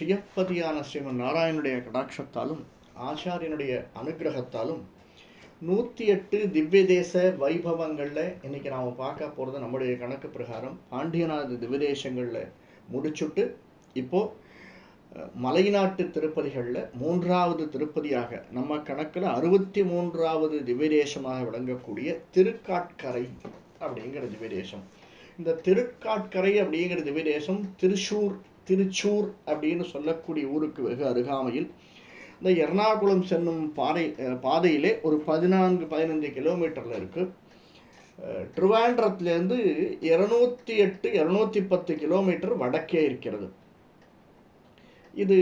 சுயப்பதியான ஸ்ரீமன் நாராயணனுடைய கடாட்சத்தாலும் ஆச்சாரியனுடைய அனுகிரகத்தாலும் நூற்றி எட்டு திவ்ய தேச வைபவங்களில் இன்றைக்கி நாம் பார்க்க போகிறது நம்முடைய கணக்கு பிரகாரம். பாண்டியநாத திவ்யதேசங்களில் முடிச்சுட்டு இப்போது மலைநாட்டு திருப்பதிகளில் மூன்றாவது திருப்பதியாக நம்ம கணக்கில் அறுபத்தி மூன்றாவது திவ்யதேசமாக விளங்கக்கூடிய திருக்காட்கரை அப்படிங்கிற திவ்யதேசம் இந்த திருக்காட்கரை அப்படிங்கிற திவ்யதேசம் திருச்சூர் திருச்சூர் அப்படின்னு சொல்லக்கூடிய ஊருக்கு வெகு அருகாமையில் இந்த எர்ணாகுளம் செல்லும் பாதை பாதையிலே ஒரு பதினான்கு பதினஞ்சு கிலோமீட்டரில் இருக்குது ட்ரிவாண்ட்ரத்துலேருந்து இரநூத்தி எட்டு இரநூத்தி பத்து கிலோமீட்டர் வடக்கே இருக்கிறது. இது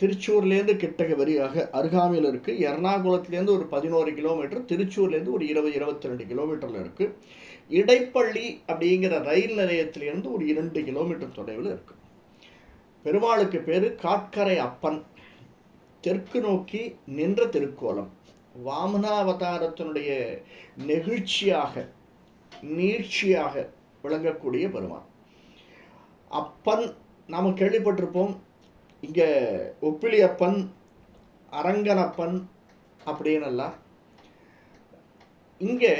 திருச்சூர்லேருந்து கிட்டக வரியாக அருகாமையில் இருக்குது எர்ணாகுளத்துலேருந்து ஒரு பதினோரு கிலோமீட்டர் திருச்சூர்லேருந்து ஒரு இருபது இருபத்தி ரெண்டு கிலோமீட்டரில் இருக்குது இடைப்பள்ளி அப்படிங்கிற ரயில் நிலையத்திலேருந்து ஒரு இரண்டு கிலோமீட்டர் தொலைவில் இருக்குது பெருமாளுக்கு பேர் காட்கரை அப்பன். தெற்கு நோக்கி நின்ற திருக்கோலம். வாமனாவதாரத்தினுடைய நெகிழ்ச்சியாக நீட்சியாக விளங்கக்கூடிய பெருமான். அப்பன் நாம் கேள்விப்பட்டிருப்போம் இங்கே ஒப்பிலி அப்பன் அரங்கனப்பன் அப்படின்னெல்லாம். இங்கே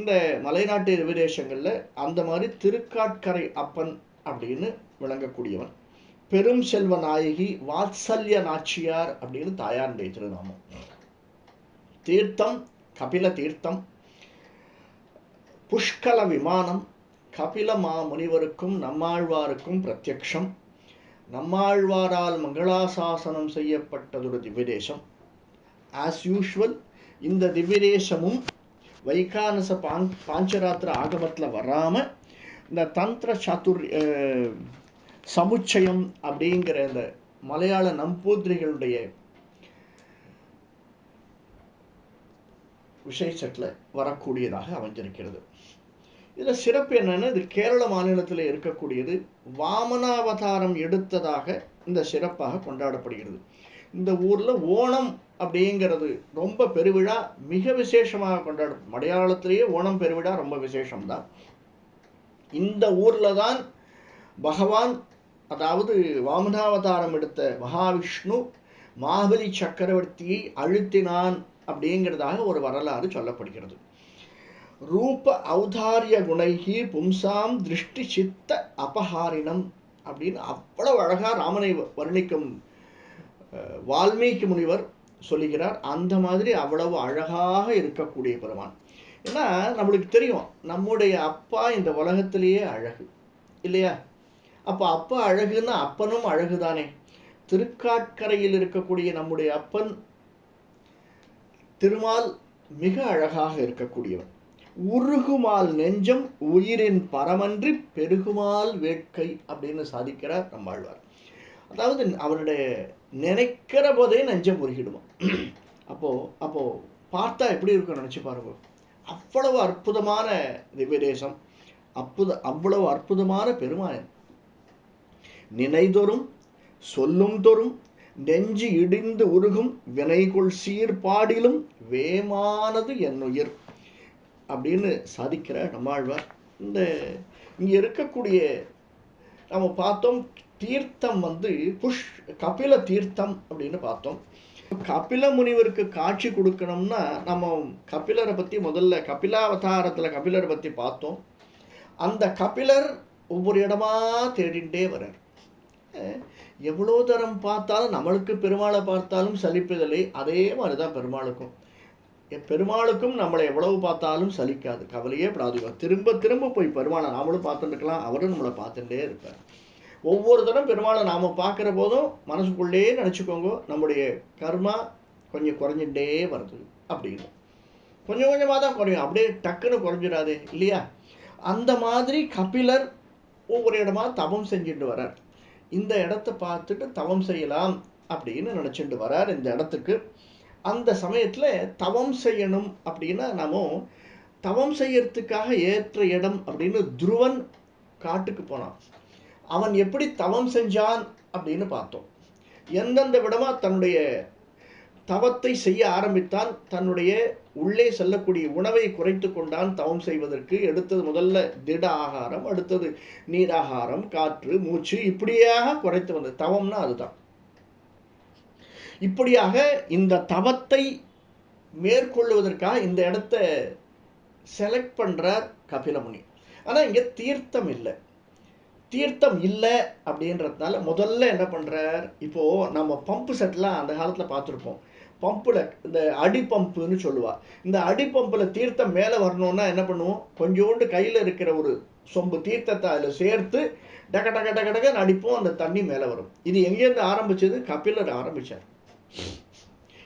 இந்த மலைநாட்டு விதேசங்களில் அந்த மாதிரி திருக்காட்கரை அப்பன் அப்படின்னு விளங்கக்கூடியவன். பெரும் செல்வ நாயகி வாத்சல்ய நாச்சியார் அப்படின்னு தாயாருடைய திருநாமம். தீர்த்தம் கபில தீர்த்தம் புஷ்கல விமானம் கபில மாமுனிவருக்கும் நம்மாழ்வாருக்கும் பிரத்யக்ஷம் நம்மாழ்வாரால் மங்களாசாசனம் செய்யப்பட்டதொரு திவ்யதேசம். ஆஸ் யூஷுவல் இந்த திவ்யதேசமும் வைகானச பாங் பாஞ்சராத்திர ஆகமத்தில் வராமல் இந்த தந்திர சாத்துர் சமுச்சயம் அப்படிங்கிற இந்த மலையாள நம்பூதிரிகளுடைய விசேஷத்தில் வரக்கூடியதாக அமைஞ்சிருக்கிறது. இதில் சிறப்பு என்னென்னா இது கேரள மாநிலத்தில் இருக்கக்கூடியது வாமனாவதாரம் எடுத்ததாக இந்த சிறப்பாக கொண்டாடப்படுகிறது. இந்த ஊரில் ஓணம் அப்படிங்கிறது ரொம்ப பெருவிழா மிக விசேஷமாக கொண்டாடும் மலையாளத்திலேயே ஓணம் பெருவிழா ரொம்ப விசேஷம்தான். இந்த ஊரில் தான் பகவான் அதாவது வாமனாவதாரம் எடுத்த மகாவிஷ்ணு மாபலி சக்கரவர்த்தியை அழுத்தினான் அப்படிங்கிறதாக ஒரு வரலாறு சொல்லப்படுகிறது. ரூப ஔதாரிய குணைகி பும்சாம் திருஷ்டி சித்த அபஹாரினம் அப்படின்னு அவ்வளவு அழகாக ராமனை வர்ணிக்கும் வால்மீகி முனிவர் சொல்லுகிறார். அந்த மாதிரி அவ்வளவு அழகாக இருக்கக்கூடிய பெருமான். ஏன்னா நம்மளுக்கு தெரியும் நம்முடைய அப்பா இந்த உலகத்திலேயே அழகு இல்லையா? அப்போ அப்பா அழகுன்னா அப்பனும் அழகுதானே? திருக்காட்கரையில் இருக்கக்கூடிய நம்முடைய அப்பன் திருமால் மிக அழகாக இருக்கக்கூடியவன். உருகுமால் நெஞ்சம் உயிரின் பரமன்றி பெருகுமால் வேட்கை அப்படின்னு சாதிக்கிறார் நம்மாழ்வார். அதாவது அவருடைய நினைக்கிற போதே நெஞ்சம் உருகிடுமா? அப்போ அப்போ பார்த்தா எப்படி இருக்கும் நினைச்சு பாருங்க. அவ்வளவு அற்புதமான திவ்யதேசம் அற்புத அவ்வளவு அற்புதமான பெருமாயன் நினைதொரும் சொல்லும் தொறும் நெஞ்சு இடிந்து உருகும் வினைகொள் சீர்பாடிலும் வேமானது என்னுயிர். அப்படின்னு சாதிக்கிற நம்மாழ்வார். இந்த இங்கே இருக்கக்கூடிய நம்ம பார்த்தோம் தீர்த்தம் வந்து புஷ் கபில தீர்த்தம் அப்படின்னு பார்த்தோம். கபில முனிவருக்கு காட்சி கொடுக்கணும்னா நம்ம கபிலரை பற்றி முதல்ல கபிலாவதாரத்தில் கபிலரை பற்றி பார்த்தோம். அந்த கபிலர் ஒவ்வொரு இடமா தேடிண்டே வர்றார். எவ்வளோ தரம் பார்த்தாலும் நம்மளுக்கு பெருமாளை பார்த்தாலும் சலிப்பதில்லை. அதே மாதிரி தான் பெருமாளுக்கும். எ- பெருமாளுக்கும் நம்மளை எவ்வளவு பார்த்தாலும் சலிக்காது. கவலையே படாதீங்க. திரும்ப திரும்ப போய் பெருமாளை நாமளும் பார்த்துட்டுக்கலாம் அவரும் நம்மளை பார்த்துட்டே இருப்பார். ஒவ்வொரு தரம் பெருமாளை நாம் பார்க்குற போதும் மனசுக்குள்ளேயே நினச்சிக்கோங்க நம்முடைய கர்மா கொஞ்சம் குறைஞ்சிட்டே வருது அப்படின்னு. கொஞ்சம் கொஞ்சமாக தான் குறையும். அப்படியே டக்குன்னு குறைஞ்சிடாதே இல்லையா? அந்த மாதிரி கபிலர் ஒவ்வொரு இடமா தபம் செஞ்சுட்டு வர்றார். இந்த இடத்த பார்த்துட்டு தவம் செய்யலாம் அப்படின்னு நினச்சிட்டு வரார் இந்த இடத்துக்கு. அந்த சமயத்தில் தவம் செய்யணும் அப்படின்னா நாம தவம் செய்யறதுக்காக ஏற்ற இடம் அப்படின்னு துருவன் காட்டுக்கு போனான். அவன் எப்படி தவம் செஞ்சான் அப்படின்னு பார்த்தோம். எந்தெந்த விடமாக தன்னுடைய தவத்தை செய்ய ஆரம்பித்தான் தன்னுடைய உள்ளே செல்லக்கூடிய உணவை குறைத்து கொண்டான் தவம் செய்வதற்கு. எடுத்தது முதல்ல திட ஆகாரம் அடுத்தது நீராகாரம் காற்று மூச்சு இப்படியாக குறைத்து வந்தது. தவம்னா அதுதான். இப்படியாக இந்த தவத்தை மேற்கொள்வதற்காக இந்த இடத்த செலக்ட் பண்ணுறார் கபிலமுனி. ஆனால் இங்கே தீர்த்தம் இல்லை. தீர்த்தம் இல்லை அப்படின்றதுனால முதல்ல என்ன பண்ணுறார் இப்போது நம்ம பம்பு செட்லாம் அந்த காலத்தில் பார்த்துருப்போம். பம்பில் இந்த அடி பம்புன்னு சொல்லுவாள் இந்த அடி பம்பில் தீர்த்தம் மேலே வரணும்னா என்ன பண்ணுவோம்? கொஞ்சோண்டு கையில் இருக்கிற ஒரு சொம்பு தீர்த்தத்தை அதில் சேர்த்து டக டக டக டகன்னு அடிப்போம். அந்த தண்ணி மேலே வரும். இது எங்கேருந்து ஆரம்பிச்சது? கபிலர் ஆரம்பிச்சார்.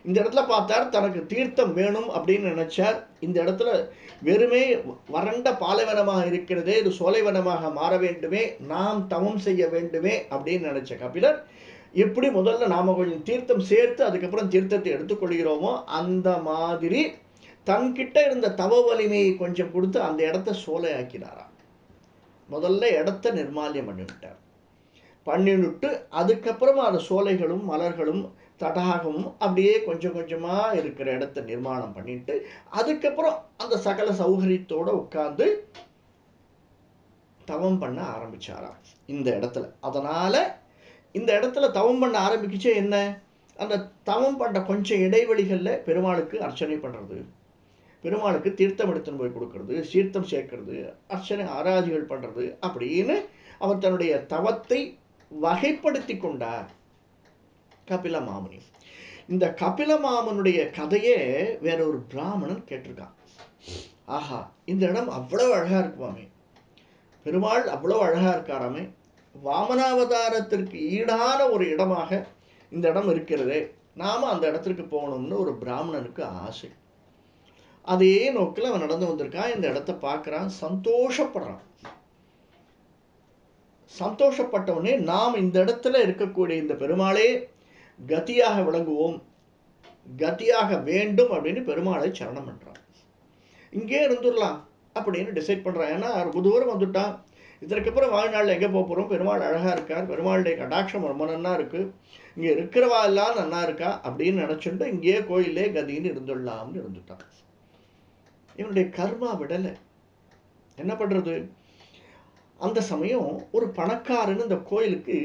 இந்த இடத்துல பார்த்தார் தனக்கு தீர்த்தம் வேணும் அப்படின்னு நினைச்சார். இந்த இடத்துல வெறுமே வறண்ட பாலைவனமாக இருக்கிறதே இது சோலைவனமாக மாற வேண்டுமே நாம் தவம் செய்ய வேண்டுமே அப்படின்னு நினைச்ச கபிலர் எப்படி முதல்ல நாம் கொஞ்சம் தீர்த்தம் சேர்த்து அதுக்கப்புறம் தீர்த்தத்தை எடுத்துக்கொள்கிறோமோ அந்த மாதிரி தன்கிட்ட இருந்த தவ வலிமையை கொஞ்சம் கொடுத்து அந்த இடத்த சோலையாக்கினாராம். முதல்ல இடத்த நிர்மாலியம் பண்ணிவிட்டார். பண்ணிவிட்டு அதுக்கப்புறமா அந்த சோலைகளும் மலர்களும் தடாகமும் அப்படியே கொஞ்சம் கொஞ்சமாக இருக்கிற இடத்த நிர்மாணம் பண்ணிட்டு அதுக்கப்புறம் அந்த சகல சௌகரியத்தோடு உட்காந்து தவம் பண்ண ஆரம்பிச்சாராம் இந்த இடத்துல. அதனால் இந்த இடத்துல தவம் பண்ண ஆரம்பிக்குச்சே என்ன? அந்த தவம் பண்ண கொஞ்சம் இடைவெளிகளில் பெருமாளுக்கு அர்ச்சனை பண்ணுறது பெருமாளுக்கு தீர்த்தம் எடுத்துன்னு போய் கொடுக்கறது சீர்த்தம் சேர்க்கறது அர்ச்சனை ஆராதிகள் பண்ணுறது அப்படின்னு அவர் தன்னுடைய தவத்தை வகைப்படுத்தி கொண்டார். கபில மாமுனி. இந்த கபில மாமனுடைய கதையே வேற ஒரு பிராமணன் கேட்டிருக்கான். ஆஹா இந்த இடம் அவ்வளவு அழகா இருக்குமாமே. பெருமாள் அவ்வளவு அழகா இருக்காராமே. வாமனாவதாரத்திற்கு ஈடான ஒரு இடமாக இந்த இடம் இருக்கிறது. நாம் அந்த இடத்திற்கு போகணும்னு ஒரு பிராமணனுக்கு ஆசை. அதே நோக்கில் அவன் நடந்து வந்திருக்கான். இந்த இடத்த பார்க்குறான். சந்தோஷப்படுறான். சந்தோஷப்பட்டவனே நாம் இந்த இடத்துல இருக்கக்கூடிய இந்த பெருமாளே கதியாக விளங்குவோம். கதியாக வேண்டும் அப்படின்னு பெருமாளை சரணம் பண்ணுறான் இங்கே இருந்துடலாம் அப்படின்னு டிசைட் பண்ணுறான் ஏன்னா ரொம்ப தூரம் வந்துட்டான். இதற்கப்புறம் வாழ்நாளில் எங்கே போக போகிறோம் பெருமாள் அழகாக இருக்கார். பெருமாளுடைய கடாட்சம் ரொம்ப நன்னா இருக்குது இங்கே இருக்கிறவா எல்லாம் நன்னா இருக்கா? அப்படின்னு நினச்சிட்டு இங்கேயே கோயிலே கதின்னு இருந்துடலாம்னு இருந்துட்டான். இவனுடைய கர்மா விடலை. என்ன பண்ணுறது அந்த சமயம் ஒரு பணக்காரன் இந்த கோயிலுக்கு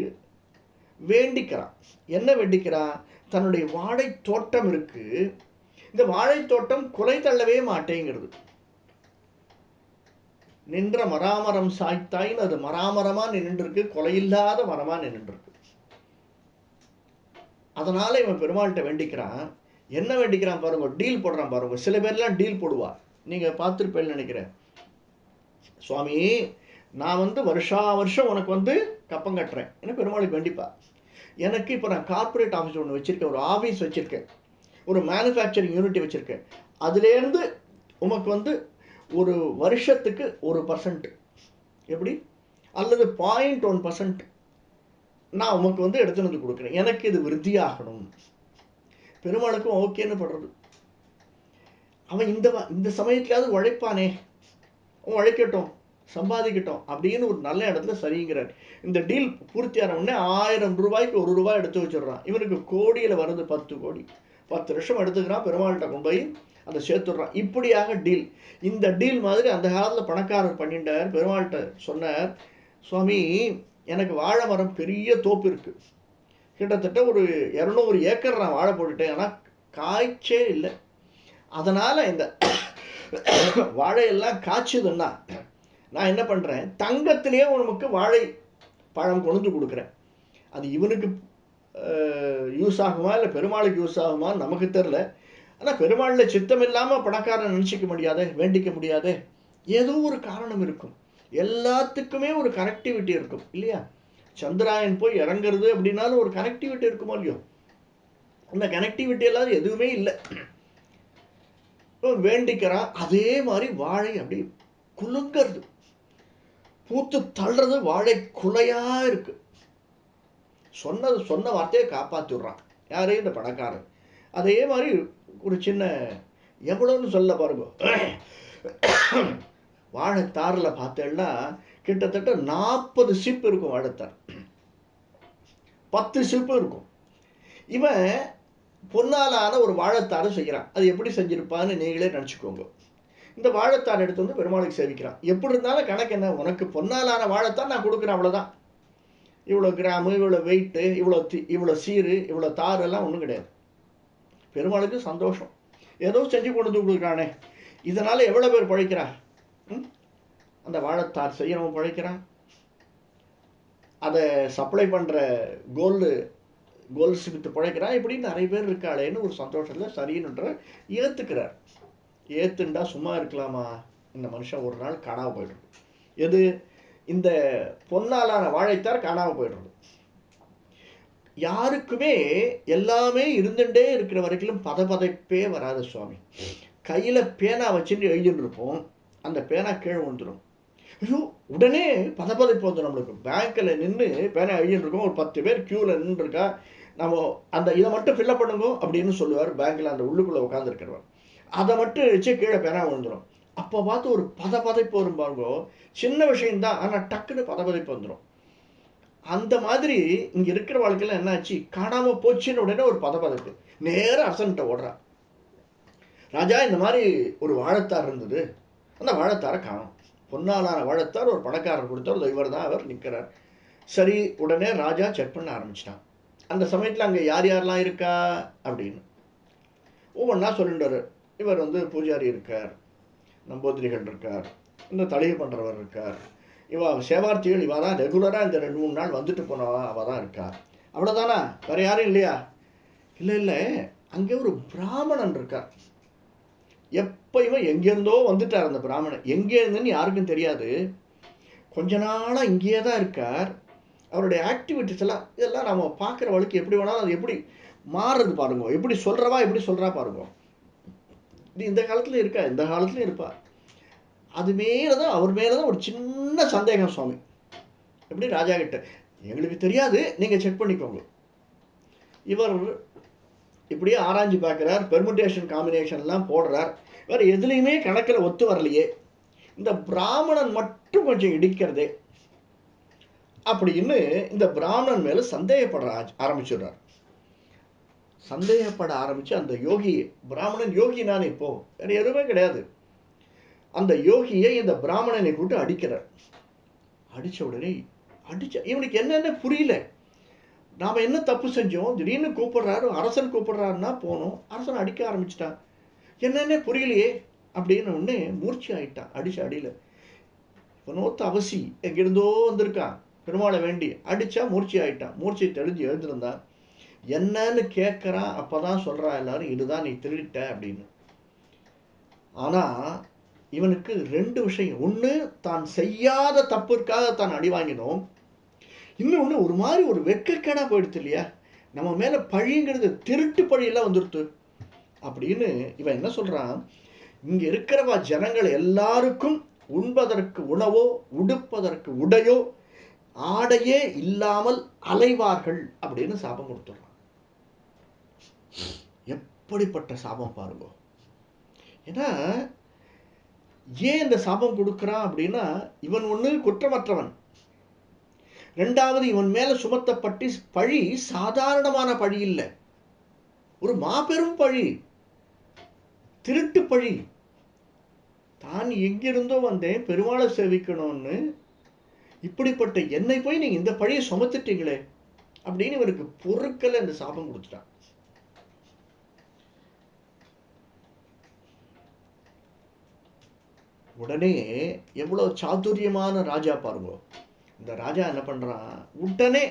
வேண்டிக்கிறான். என்ன வேண்டிக்கிறான்? தன்னுடைய வாழை தோட்டம் இருக்குது இந்த வாழை தோட்டம் குலை தள்ளவே மாட்டேங்கிறது. நின்ற மராமரம் சாய்த்தாயின்னு அது மராமரமாக நின்றுருக்கு கொலையில்லாத மரமாக நின்றுருக்கு. அதனால் அதனால இவன் பெருமாள்கிட்ட வேண்டிக்கிறான். என்ன வேண்டிக்கிறான் பாருங்க டீல் போடுறான் பாருங்க. சில பேர்லாம் டீல் போடுவா. நீங்கள் பார்த்துருப்பேன்னு நினைக்கிறேன். சுவாமி நான் வந்து வருஷா வருஷம் உனக்கு வந்து கப்பம் கட்டுறேன். என்ன பெருமாளுக்கு வேண்டிப்பா? எனக்கு இப்போ நான் கார்ப்பரேட் ஆஃபீஸ் ஒன்று வச்சுருக்கேன் ஒரு ஆஃபீஸ் வச்சுருக்கேன். ஒரு மேனுஃபேக்சரிங் யூனிட் வச்சுருக்கேன். அதுலேருந்து உமக்கு வந்து ஒரு வருஷத்துக்கு ஒரு பர்சன்ட் எப்படி? அல்லது பாயிண்ட் ஒன் பர்சன்ட் நான் உமக்கு வந்து எடுத்துன்னு வந்து கொடுக்குறேன். எனக்கு இது விருத்தியாகணும். பெருமாளுக்கும் ஓகேன்னு படுறது. அவன் இந்த வ- இந்த சமயத்துலயாவது உழைப்பானே. அவன் உழைக்கட்டும் சம்பாதிக்கட்டும் அப்படின்னு ஒரு நல்ல இடத்துல சரிங்கிறார். இந்த டீல் பூர்த்தியான உடனே ஆயிரம் ரூபாய்க்கு ஒரு ரூபாய் எடுத்து வச்சிடுறான். இவனுக்கு கோடியில் வருது பத்து கோடி. பத்து வருஷம் எடுத்துக்கிறான் பெருமாள்கிட்ட கொண்டு போய் அந்த சேர்த்துடுறான். இப்படியாக டீல் இந்த டீல் மாதிரி அந்த காலத்தில் பணக்காரர் பண்ணிட்டார். பெருமாள்கிட்ட சொன்னார் சுவாமி எனக்கு வாழை மரம் பெரிய தோப்பு இருக்குது கிட்டத்தட்ட ஒரு இரநூறு ஏக்கர் நான் வாழை போட்டுட்டேன். ஆனால் காய்ச்சே இல்லை. அதனால் இந்த வாழையெல்லாம் காய்ச்சதுன்னா நான் என்ன பண்ணுறேன் தங்கத்திலேயே உனக்கு வாழை பழம் கொண்டு கொடுக்குறேன். அது இவனுக்கு யூஸ் ஆகுமா இல்லை பெருமாளுக்கு யூஸ் ஆகுமா நமக்கு தெரில ஆனால் பெருமாளில் சித்தம் இல்லாமல் பணக்காரன் நினச்சிக்க முடியாதே வேண்டிக்க முடியாதே? ஏதோ ஒரு காரணம் இருக்கும். எல்லாத்துக்குமே ஒரு கனெக்டிவிட்டி இருக்கும் இல்லையா? சந்திராயன் போய் இறங்குறது அப்படின்னாலும் ஒரு கனெக்டிவிட்டி இருக்குமோ இல்லையோ? அந்த கனெக்டிவிட்டி இல்லாத எதுவுமே இல்லை. வேண்டிக்கிறான் அதே மாதிரி வாழை அப்படி குலுங்கிறது. பூத்து தள்ளுறது வாழை குலையா இருக்கு. சொன்னது சொன்ன வார்த்தையை காப்பாற்றிடுறான் யாரே? இந்த பணக்காரன். அதே மாதிரி ஒரு சின்ன எவ்வளோன்னு சொல்ல பாருங்க. வாழைத்தாரில் பார்த்தேன்னா கிட்டத்தட்ட நாற்பது சிப்பு இருக்கும் வாழைத்தார் பத்து சிப்பு இருக்கும். இவன் பொன்னாலான ஒரு வாழைத்தாரை செய்கிறான். அது எப்படி செஞ்சிருப்பான்னு நீங்களே நினச்சிக்கோங்க. இந்த வாழைத்தார் எடுத்து வந்து பெருமாளுக்கு சேவிக்கிறான். எப்படி இருந்தாலும் கணக்கு என்ன? உனக்கு பொன்னாலான வாழைத்தான் நான் கொடுக்குறேன் அவ்வளோதான் இவ்வளோ கிராமு இவ்வளோ வெயிட்டு இவ்வளோ தி இவ்வளோ சீரு இவ்வளோ தார் எல்லாம் ஒன்றும் கிடையாது. பெருமாளுக்கு சந்தோஷம். ஏதோ செஞ்சு கொண்டு வந்து கொடுக்குறானே. இதனால் எவ்வளோ பேர் பழைக்கிறா ம்? அந்த வாழைத்தார் செய்யறவன் பழைக்கிறான். அதை சப்ளை பண்ணுற கோல்டு கோல்டு சிமித்து பழைக்கிறான் இப்படி நிறைய பேர் இருக்காளேன்னு ஒரு சந்தோஷத்தில் சரின்னுன்ற ஏற்றுக்கிறார் ஏத்துண்டா சும்மா இருக்கலாமா? இந்த மனுஷன் ஒரு நாள் காணாமல் போயிடும் எது? இந்த பொன்னாலான வாழைத்தார் காணாமல் போயிடுறது. யாருக்குமே எல்லாமே இருந்துட்டே இருக்கிற வரைக்கும் பதபதைப்பே வராது சுவாமி. கையில் பேனா வச்சுட்டு எழுதிட்டு இருப்போம் அந்த பேனா கீழே விழுந்துடும் ஐயோ உடனே பதப்பதைப்பு வந்து நம்மளுக்கு. பேங்க்கில் நின்று பேனா எழுதிட்டு இருக்கோம் ஒரு பத்து பேர் க்யூவில் நின்றுருக்கா. நம்ம அந்த இதை மட்டும் ஃபில்லப் பண்ணுங்க அப்படின்னு சொல்லுவார். பேங்க்கில் அந்த உள்ளுக்குள்ளே உட்காந்துருக்கிறவர் அதை மட்டும் வச்சு கீழே பேனா விழுந்துடும் அப்போ பார்த்து ஒரு பதபதைப்பு வரும் பாருங்கோ. சின்ன விஷயம்தான் ஆனால் டக்குன்னு பதபதைப்பு வந்துடும் அந்த மாதிரி இங்கே இருக்கிற வாழ்க்கையில் என்னாச்சு காணாமல் போச்சுன்னு உடனே ஒரு பதபதைப்பு. நேராக அரசன்கிட்ட ஓடுறான். ராஜா இந்த மாதிரி ஒரு வாழைத்தார் இருந்தது. அந்த வாழைத்தாரை காணும். பொன்னாளான வாழைத்தார் ஒரு பணக்காரர் கொடுத்தார் இவர் தான் அவர் நிற்கிறார். சரி உடனே ராஜா செக் பண்ண ஆரம்பிச்சிட்டான். அந்த சமயத்தில் அங்கே யார் யாரெல்லாம் இருக்கா? அப்படின்னு. ஒவ்வொன்றா சொல்லிட்டு இவர் வந்து பூஜாரி இருக்கார். நம்பூதிரிகள் இருக்கார் இந்த தலையை பண்ணுறவர் இருக்கார் இவா சேவார்த்திகள் இவா தான் ரெகுலராக இந்த ரெண்டு மூணு நாள் வந்துட்டு போனவா அவள் தான் இருக்கா அவ்வளோதானா வேறு யாரும் இல்லையா? இல்லை இல்லை. அங்கே ஒரு பிராமணன் இருக்கார். எப்பயுமே எங்கேருந்தோ வந்துட்டார் அந்த பிராமணன். எங்கே இருந்துன்னு யாருக்கும் தெரியாது. கொஞ்ச நாளாக இங்கேயே தான் இருக்கார். அவருடைய ஆக்டிவிட்டிஸ் எல்லாம் இதெல்லாம் நம்ம பார்க்குற வழக்கு எப்படி வேணாலும் அது எப்படி மாறுறது பாருங்க. எப்படி சொல்கிறவா எப்படி சொல்கிறா பாருங்க. இது இந்த காலத்தில் இருக்கா? இந்த காலத்துலையும் இருப்பா. அது மேலே தான் அவர் மேலே தான் ஒரு சின்ன சந்தேகம் சுவாமி. எப்படி? ராஜா கிட்ட. எங்களுக்கு தெரியாது நீங்கள் செக் பண்ணிக்கோங்க. இவர் இப்படியே ஆராய்ஞ்சு பார்க்குறார் பெர்முடேஷன் காம்பினேஷன்லாம் போடுறார். வேறு எதுலேயுமே கணக்கில் ஒத்து வரலையே. இந்த பிராமணன் மட்டும் கொஞ்சம் இடிக்கிறதே. அப்படின்னு இந்த பிராமணன் மேலே சந்தேகப்பட ஆரம்பிச்சிடுறார். சந்தேகப்பட ஆரம்பித்து அந்த யோகி பிராமணன் யோகி நான் இப்போ வேறு எதுவுமே கிடையாது. அந்த யோகியை இந்த பிராமணனை கூட்டு அடிக்கிறார். அடித்த உடனே அடிச்ச இவனுக்கு என்னென்ன புரியல? நாம் என்ன தப்பு செஞ்சோம்? திடீர்னு கூப்பிடுறாரு அரசன் கூப்பிடுறாருன்னா போனோம். அரசன் அடிக்க ஆரம்பிச்சிட்டான். என்னென்ன புரியலையே? அப்படின்னு உடனே மூர்ச்சி ஆயிட்டான் அடிச்சு அடியில. இவனோத்த அவசி எங்கிருந்தோ வந்திருக்கான். பெருமாளை வேண்டி அடித்தா மூர்ச்சி ஆயிட்டான். மூர்ச்சி தெளிஞ்சு எழுந்திருந்தான். என்னன்னு கேட்குறான் அப்போ தான் சொல்கிறான் எல்லாரும் இதுதான் நீ திருடிட்ட அப்படின்னு. ஆனால் இவனுக்கு ரெண்டு விஷயம். ஒன்று தான் செய்யாத தப்பிற்காக தான் அடி வாங்கினோம். இன்னொன்று ஒரு மாதிரி ஒரு வெட்கக்கேடா போயிடுது இல்லையா? நம்ம மேலே பழிங்கிறது திருட்டு பழியெல்லாம் வந்துடுத்து அப்படின்னு இவன் என்ன சொல்கிறான் இங்கே இருக்கிறவா ஜனங்கள் எல்லாருக்கும் உண்பதற்கு உணவோ உடுப்பதற்கு உடையோ ஆடையே இல்லாமல் அலைவார்கள் அப்படின்னு சாபம் கொடுத்துட்றான். எப்படிப்பட்ட சாபம் பாருங்க. ஏன்னா ஏன் இந்த சாபம் கொடுக்குறான் அப்படின்னா இவன் ஒன்று குற்றமற்றவன். ரெண்டாவது இவன் மேலே சுமத்தப்பட்டு பழி சாதாரணமான பழி இல்லை. ஒரு மாபெரும் பழி. திருட்டு பழி. தான் எங்கிருந்தோ வந்தேன் பெருமாளை சேவிக்கணும்னு. இப்படிப்பட்ட என்னை போய் நீங்கள் இந்த பழியை சுமத்துட்டீங்களே அப்படின்னு இவனுக்கு பொருட்களை இந்த சாபம் கொடுத்துட்டான். உடனே எவ்வளோ சாதுரியமான ராஜா பாருங்கோ. இந்த ராஜா என்ன பண்ணுறான் உடனே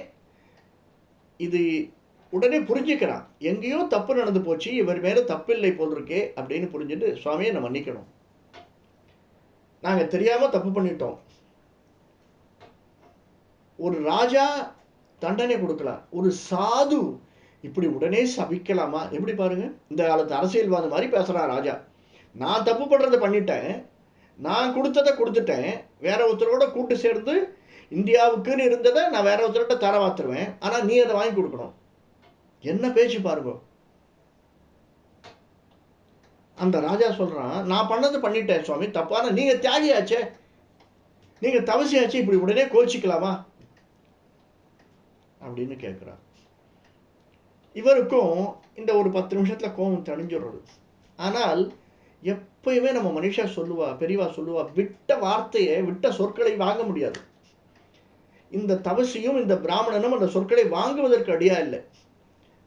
இது உடனே புரிஞ்சுக்கிறான். எங்கேயோ தப்பு நடந்து போச்சு இவர் மேலே தப்பு இல்லை போல் இருக்கே அப்படின்னு புரிஞ்சுட்டு சுவாமியை நம்ம மன்னிக்கணும். நாங்கள் தெரியாமல் தப்பு பண்ணிட்டோம். ஒரு ராஜா தண்டனை கொடுக்கலாம். ஒரு சாது இப்படி உடனே சபிக்கலாமா? எப்படி பாருங்க. இந்த காலத்து அரசியல்வாதி மாதிரி பேசுகிறான் ராஜா. நான் தப்பு பண்ணுறதை பண்ணிட்டேன். நான் கொடுத்ததை கொடுத்துட்டேன். வேற ஒருத்தரோட கூட்டு சேர்ந்து இந்தியாவுக்குன்னு இருந்ததை நான் வேற ஒருத்தர்கிட்ட தர மாத்துருவேன். ஆனால் நீ அதை வாங்கி கொடுக்கணும். என்ன பேச்சு பாருங்க. அந்த ராஜா சொல்கிறான் நான் பண்ணது பண்ணிட்டேன் சுவாமி தப்பான நீங்கள் தியாகியாச்சே. நீங்கள் தவசியாச்சு இப்படி உடனே கோச்சிக்கலாமா? அப்படின்னு கேட்குறான் இவருக்கும் இந்த ஒரு பத்து நிமிஷத்தில் கோபம் தணிஞ்சிடுறது. ஆனால் எப்பயுமே நம்ம மனுஷா சொல்லுவா பெரியவா சொல்லுவா விட்ட வார்த்தையை விட்ட சொற்களை வாங்க முடியாது. இந்த தவசியும் இந்த பிராமணனும் அந்த சொற்களை வாங்குவதற்கு அடியா இல்லை.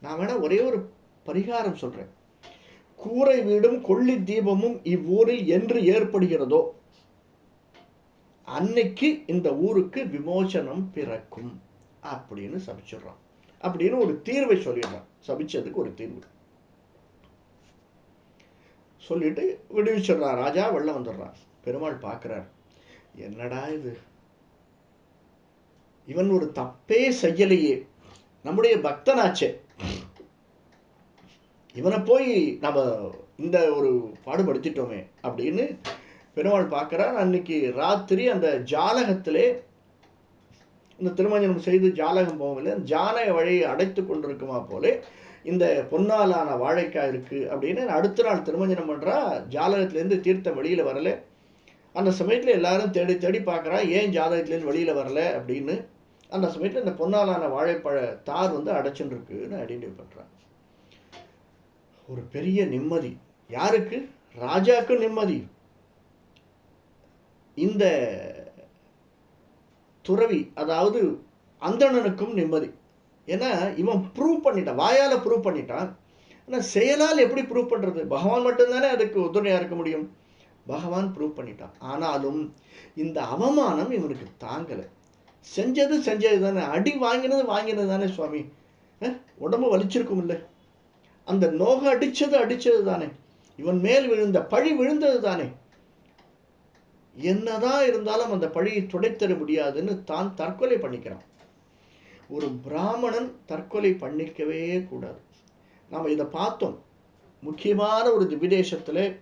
நான் வேணா ஒரே ஒரு பரிகாரம் சொல்றேன். கூரை வீடும் கொள்ளி தீபமும் இவ்வூரில் என்று ஏற்படுகிறதோ? அன்னைக்கு இந்த ஊருக்கு விமோசனம் பிறக்கும் அப்படின்னு சபிச்சிடுறான் அப்படின்னு ஒரு தீர்வை சொல்லிடுறான் சபிச்சதுக்கு ஒரு தீர்வு. சொல்லிட்டு விடுவிச்சிடுறான் ராஜா வெளில வந்துடுறான் பெருமாள் பார்க்குறார். என்னடா இது? இவன் ஒரு தப்பே செய்யலையே. நம்முடைய பக்தனாச்சே. இவனை போய் நம்ம இந்த ஒரு பாடுபடுத்திட்டோமே அப்படின்னு பெருமாள் பார்க்குறார். அன்னைக்கு ராத்திரி அந்த ஜாலகத்திலே இந்த திருமஞ்சனம் செய்து ஜாலகம் போகவில்லை. ஜானக வழியை அடைத்து கொண்டிருக்குமா போலே இந்த பொன்னாலான வாழைக்காய் இருக்குது அப்படின்னு அடுத்த நாள் திருமஞ்சனம் பண்ணுறா ஜாதகத்துலேருந்து தீர்த்தம் வெளியில் வரல. அந்த சமயத்தில் எல்லாரும் தேடி தேடி பார்க்குறா ஏன் ஜாதகத்துலேருந்து வெளியில் வரல அப்படின்னு. அந்த சமயத்தில் இந்த பொன்னாலான வாழைப்பழ தார் வந்து அடைச்சுன்னு ஐடென்டிஃபை பண்றான் ஒரு பெரிய நிம்மதி. யாருக்கு? ராஜாவுக்கும் நிம்மதி. இந்த துறவி அதாவது அந்தணனுக்கும் நிம்மதி. ஏன்னா இவன் ப்ரூவ் பண்ணிட்டான். வாயால் ப்ரூவ் பண்ணிட்டான். ஆனால் செயலால் எப்படி ப்ரூவ் பண்ணுறது பகவான் மட்டும்தானே அதுக்கு உதவியாக இருக்க முடியும். பகவான் ப்ரூவ் பண்ணிட்டான். ஆனாலும் இந்த அவமானம் இவனுக்கு தாங்கலை. செஞ்சது செஞ்சது தானே. அடி வாங்கினது வாங்கினது தானே சுவாமி. உடம்பு வலிச்சிருக்கும் இல்லை. அந்த நோக அடித்தது அடித்தது தானே. இவன் மேல் விழுந்த பழி விழுந்தது தானே. என்னதான் இருந்தாலும் அந்த பழியை துடைத்தர முடியாதுன்னு தான் தற்கொலை பண்ணிக்கிறான். ஒரு பிராமணன் தற்கொலை பண்ணிக்கவே கூடாது. நாம் இதை பார்த்தோம். முக்கியமான ஒரு விதேசத்துல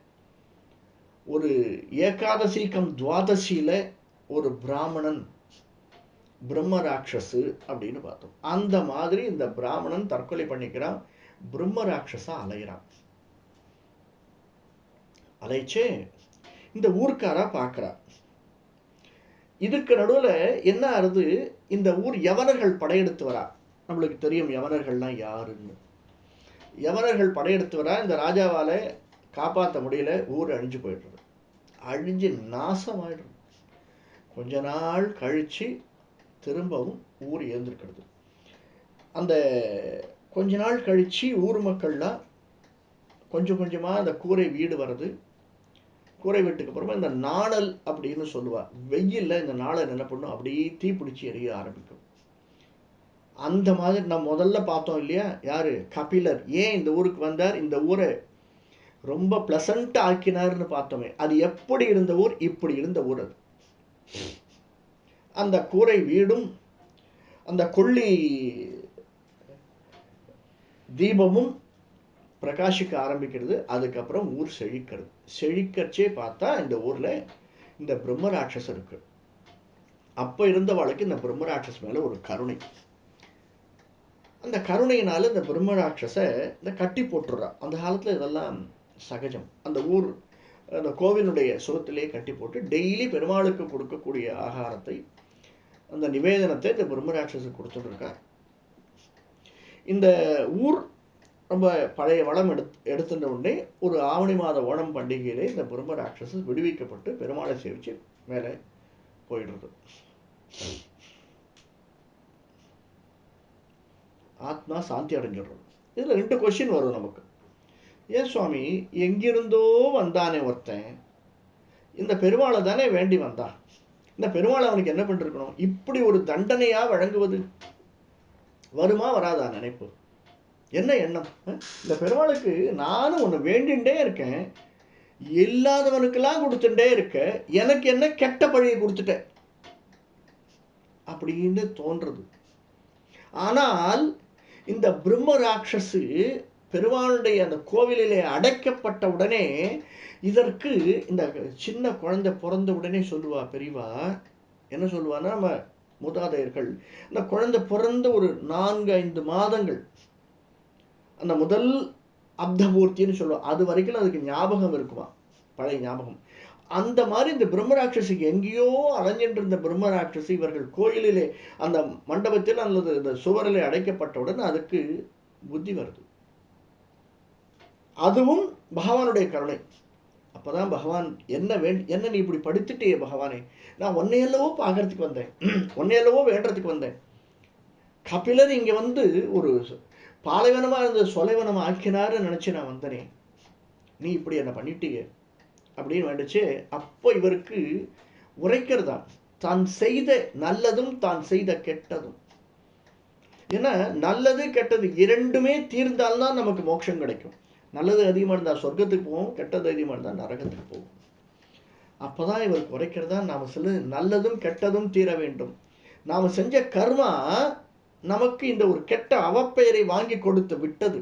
ஒரு ஏகாதசிக்கம் துவாதசியில ஒரு பிராமணன் பிரம்ம ராட்சசு அப்படின்னு பார்த்தோம். அந்த மாதிரி இந்த பிராமணன் தற்கொலை பண்ணிக்கிறான் பிரம்ம ராட்சசா அலைகிறான் அலைச்சே இந்த ஊர்க்காரா பார்க்கறா இதுக்கு நடுவுல என்ன ஆறுது? இந்த ஊர் யவனர்கள் படையெடுத்து வரா. நம்மளுக்கு தெரியும் யவனர்கள்லாம் யாருன்னு. யவனர்கள் படையெடுத்து வரா இந்த ராஜாவால் காப்பாற்ற முடியல ஊர் அழிஞ்சு போயிடுறது. அழிஞ்சு நாசமாயிடுறது. கொஞ்ச நாள் கழித்து திரும்பவும் ஊர் ஏந்திருக்கிறது அந்த கொஞ்ச நாள் கழித்து ஊர் மக்கள்லாம் கொஞ்சம் கொஞ்சமாக அந்த கூரை வீடு வர்றது கூரை வீட்டுக்கு அப்புறமா இந்த நாணல் அப்படின்னு சொல்லுவார். வெயில்ல இந்த நாளல் என்ன பண்ணும்? அப்படியே தீப்பிடிச்சி எரிய ஆரம்பிக்கும். அந்த மாதிரி நம்ம முதல்ல பார்த்தோம் இல்லையா? யார்? கபிலர். ஏன் இந்த ஊருக்கு வந்தார்? இந்த ஊரை ரொம்ப ப்ளசண்ட்டாக ஆக்கினார்னு பார்த்தோமே. அது எப்படி இருந்த ஊர்? இப்படி இருந்த ஊர் அது. அந்த கூரை வீடும் அந்த கொள்ளி தீபமும் பிரகாசிக்க ஆரம்பிக்கிறது அதுக்கப்புறம் ஊர் செழிக்கிறது. செழிக்கச்சே பார்த்தா இந்த ஊரில் இந்த பிரம்ம ராட்சஸ் இருக்கு. இருந்த இருந்தவாளுக்கு இந்த பிரம்ம ராட்சஸ் ஒரு கருணை. அந்த கருணையினால இந்த பிரம்ம ராட்சஸ இந்த கட்டி போட்டுடுறா அந்த காலத்தில் இதெல்லாம் சகஜம். அந்த ஊர் அந்த கோவிலுடைய சுகத்திலே கட்டி போட்டு டெய்லி பெருமாளுக்கு கொடுக்கக்கூடிய ஆகாரத்தை அந்த நிவேதனத்தை இந்த பிரம்ம ராட்சஸுக்கு கொடுத்துட்டு இருக்கார். இந்த ஊர் ரொம்ப பழைய வளம் எடுத் எடுத்துட்ட உடனே ஒரு ஆவணி மாத ஓணம் பண்டிகையிலே இந்த பிரம்ம ராட்சசஸ் விடுவிக்கப்பட்டு பெருமாளை சேவிச்சு மேலே போயிடுறது. ஆத்மா சாந்தி அடைஞ்சிடுறது. இதில் ரெண்டு கொஷின் வரும் நமக்கு. ஏன் சுவாமி எங்கிருந்தோ வந்தானே ஒருத்தன். இந்த பெருமாளை தானே வேண்டி வந்தான். இந்த பெருமாள் அவனுக்கு என்ன பண்ணிருக்கணும்? இப்படி ஒரு தண்டனையா வழங்குவது வருமா வராதா நினைப்பு? என்ன எண்ணம்? இந்த பெருமாளுக்கு நானும் ஒன்று வேண்டிண்டே இருக்கேன். இல்லாதவனுக்கெல்லாம் கொடுத்துட்டே இருக்க. எனக்கு என்ன கெட்ட பழியை கொடுத்துட்டேன் அப்படின்னு தோன்றது. ஆனால் இந்த பிரம்ம ராட்சசு பெருமாளுடைய அந்த கோவிலிலே அடைக்கப்பட்ட உடனே இதற்கு இந்த சின்ன குழந்தை பிறந்த உடனே சொல்லுவா பெரியவா என்ன சொல்லுவான்னா நம்ம மூதாதையர்கள் இந்த குழந்தை பிறந்த ஒரு நான்கு ஐந்து மாதங்கள் அந்த முதல் அப்தபூர்த்தின்னு சொல்லுவோம். அது வரைக்கும் அதுக்கு ஞாபகம் இருக்குமா? பழைய ஞாபகம். அந்த மாதிரி இந்த பிரம்மராட்சசி எங்கேயோ அலைஞ்சின்ற இந்த பிரம்மராட்சசி இவர்கள் கோயிலிலே அந்த மண்டபத்தில் அல்லது இந்த சுவரிலே அடைக்கப்பட்டவுடன் அதுக்கு புத்தி வருது. அதுவும் பகவானுடைய கருணை. அப்பதான் பகவான் என்ன வேண்டி என்ன நீ இப்படி படுத்துட்டியே பகவானே? நான் உன்னையல்லவோ பார்க்கறதுக்கு வந்தேன். உன்னையல்லவோ வேண்டறதுக்கு வந்தேன். கபிலர் இங்க வந்து ஒரு பாலைவனமா இருந்த சொலைவனமாக ஆக்கினாருன்னு நினச்சி நான் வந்தனேன் நீ இப்படி என்ன பண்ணிட்டீங்க அப்படின்னு வேண்டுச்சு அப்போ இவருக்கு உரைக்கிறதா தான் செய்த நல்லதும் தான் செய்த கெட்டதும். ஏன்னா நல்லது கெட்டது இரண்டுமே தீர்ந்தால்தான் நமக்கு மோட்சம் கிடைக்கும். நல்லது அதிகமாக இருந்தால் சொர்க்கத்துக்கு போவோம் கெட்டது அதிகமாக இருந்தால் நரகத்துக்கு போவோம். அப்போதான் இவர் குறைக்கிறதா நாம் சொல்லு நல்லதும் கெட்டதும் தீர வேண்டும். நாம் செஞ்ச கர்மா நமக்கு இந்த ஒரு கெட்ட அவப்பெயரை வாங்கி கொடுத்து விட்டது.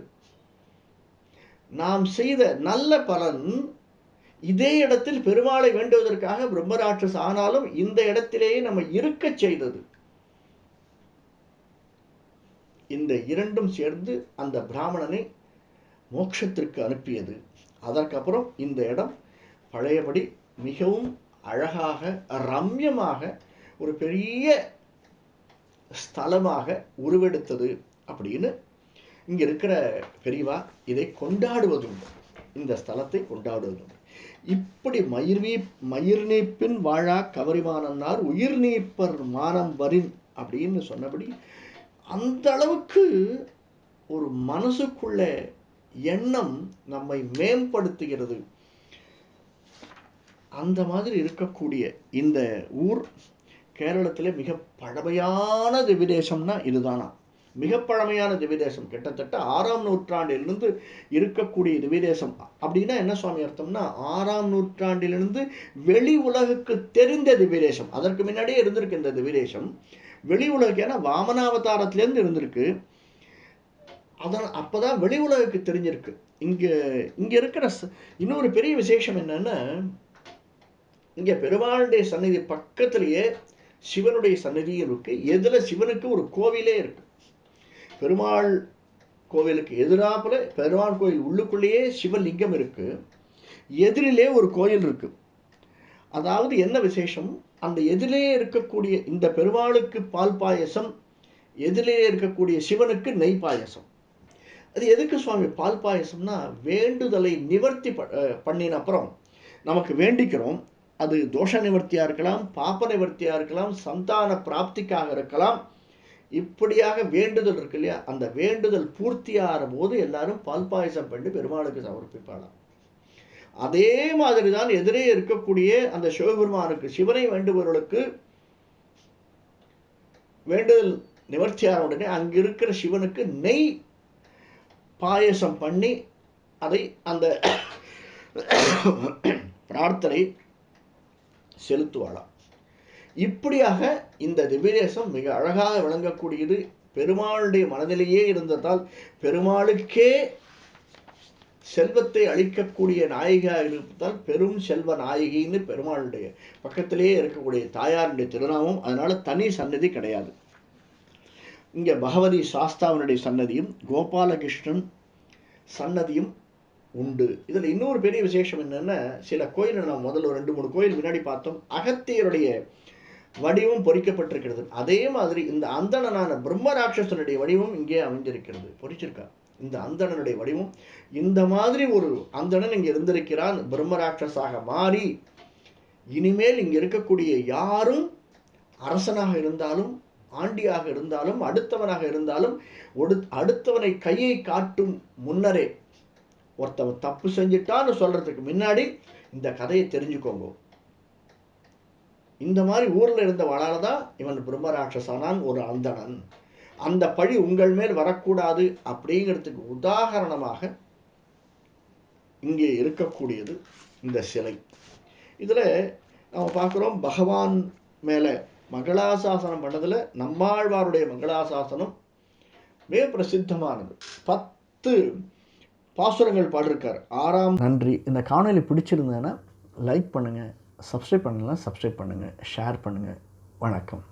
நாம் செய்த நல்ல பலன் இதே இடத்தில் பெருமாளை வேண்டுவதற்காக பிரம்மராட்சஸ் ஆனாலும் இந்த இடத்திலேயே நம்ம இருக்க செய்தது. இந்த இரண்டும் சேர்ந்து அந்த பிராமணனை மோட்சத்திற்கு அனுப்பியது. அதற்கப்புறம் இந்த இடம் பழையபடி மிகவும் அழகாக ரம்யமாக ஒரு பெரிய ஸ்தலமாக உருவெடுத்தது அப்படின்னு இங்கே இருக்கிற பெரியவா இதை கொண்டாடுவதுண்டு. இந்த ஸ்தலத்தை கொண்டாடுவதுண்டு. இப்படி மயிர்வீ மயிர் நீப்பின் வாழா கவரிமானன்னார் உயிர் நீப்பர் மானம் வரின் அப்படின்னு சொன்னபடி அந்த அளவுக்கு ஒரு மனசுக்குள்ள எண்ணம் நம்மை மேம்படுத்துகிறது. அந்த மாதிரி இருக்கக்கூடிய இந்த ஊர் கேரளத்தில் மிக பழமையான திவிதேசம்னா இதுதானா? மிக பழமையான திவிதேசம். கிட்டத்தட்ட ஆறாம் நூற்றாண்டிலிருந்து இருக்கக்கூடிய திவிதேசம். அப்படின்னா என்ன சுவாமி அர்த்தம்னா ஆறாம் நூற்றாண்டிலிருந்து வெளி உலகுக்கு தெரிந்த திவிதேசம். அதற்கு முன்னாடியே இருந்திருக்கு இந்த திவிதேசம். வெளி உலகுக்கு ஏன்னா வாமனாவதாரத்திலேருந்து இருந்திருக்கு. அதான் அப்போதான் வெளி உலகுக்கு தெரிஞ்சிருக்கு. இங்கே இங்கே இருக்கிற இன்னொரு பெரிய விசேஷம் என்னன்னா இங்கே பெருமாளுடைய சன்னதி பக்கத்திலேயே சிவனுடைய சன்னதியும் இருக்குது எதில் சிவனுக்கு ஒரு கோவிலே இருக்கு. பெருமாள் கோவிலுக்கு எதிராப்புல பெருமாள் கோயில் உள்ளுக்குள்ளேயே சிவலிங்கம் இருக்குது எதிரிலே ஒரு கோயில் இருக்குது அதாவது என்ன விசேஷம்? அந்த எதிலே இருக்கக்கூடிய இந்த பெருமாளுக்கு பால் பாயசம் எதிலே இருக்கக்கூடிய சிவனுக்கு நெய் பாயசம். அது எதுக்கு சுவாமி? பால் பாயசம்னா வேண்டுதலை நிவர்த்தி பண்ணின அப்புறம் நமக்கு வேண்டிக்கிறோம். அது தோஷ நிவர்த்தியாக இருக்கலாம் பாப்ப நிவர்த்தியாக இருக்கலாம் சந்தான பிராப்திக்காக இருக்கலாம். இப்படியாக வேண்டுதல் இருக்கு இல்லையா? அந்த வேண்டுதல் பூர்த்தியாகிற போது எல்லாரும் பால் பாயசம் பண்ணி பெருமாளுக்கு சமர்ப்பிப்பாளாம். அதே மாதிரி தான் எதிரே இருக்கக்கூடிய அந்த சிவபெருமானுக்கு சிவனை வேண்டுபவர்களுக்கு வேண்டுதல் நிவர்த்தியான உடனே அங்கே இருக்கிற சிவனுக்கு நெய் பாயசம் பண்ணி அதை அந்த பிரார்த்தனை செலுத்துவாளாம். இப்படியாக இந்த திவ்யதேசம் மிக அழகாக விளங்கக்கூடியது. பெருமாளுடைய மனதிலேயே இருந்ததால் பெருமாளுக்கே செல்வத்தை அளிக்கக்கூடிய நாயகியாக இருப்பதால் பெரும் செல்வ நாயகின்னு பெருமாளுடைய பக்கத்திலேயே இருக்கக்கூடிய தாயாருடைய திருநாமம். அதனால தனி சன்னதி கிடையாது. இங்கே பகவதி சாஸ்தாவனுடைய சன்னதியும் கோபாலகிருஷ்ணன் சன்னதியும் உண்டு. இதில் இன்னொரு பெரிய விசேஷம் என்னென்னா சில கோயிலில் நான் முதல்ல ஒரு ரெண்டு மூணு கோயில் முன்னாடி பார்த்தோம். அகத்தியருடைய வடிவம் பொறிக்கப்பட்டிருக்கிறது. அதே மாதிரி இந்த அந்தணனான பிரம்மராட்சசனுடைய வடிவம் இங்கே அமைந்திருக்கிறது. பொறிச்சிருக்கா? இந்த அந்தணனுடைய வடிவம். இந்த மாதிரி ஒரு அந்தணன் இங்கே இருந்திருக்கிறான். பிரம்மராட்சஸாக மாறி இனிமேல் இங்கே இருக்கக்கூடிய யாரும் அரசனாக இருந்தாலும் ஆண்டியாக இருந்தாலும் அடுத்தவனாக இருந்தாலும் ஒடு அடுத்தவனை கையை காட்டும் முன்னரே ஒருத்தவன் தப்பு செஞ்சிட்டான்னு சொல்றதுக்கு முன்னாடி இந்த கதையை தெரிஞ்சுக்கோங்க. இந்த மாதிரி ஊர்ல இருந்தவனால தான் இவன் பிரம்மராட்சசானான் ஒரு அந்தணன். அந்த பழி உங்கள் மேல் வரக்கூடாது அப்படிங்கிறதுக்கு உதாகரணமாக இங்கே இருக்கக்கூடியது இந்த சிலை. இதில் நம்ம பார்க்குறோம் பகவான் மேலே மங்களாசாசனம் பண்ணதில் நம்மாழ்வாருடைய மங்களாசாசனம் மிக பிரசித்தமானது. பத்து பாசுரங்கள் பாடிருக்கார் ஆறாம் நன்றி. இந்த காணொலி பிடிச்சிருந்தேன்னா லைக் பண்ணுங்கள் சப்ஸ்கிரைப் பண்ணலாம் சப்ஸ்கிரைப் பண்ணுங்கள் ஷேர் பண்ணுங்கள் வணக்கம்.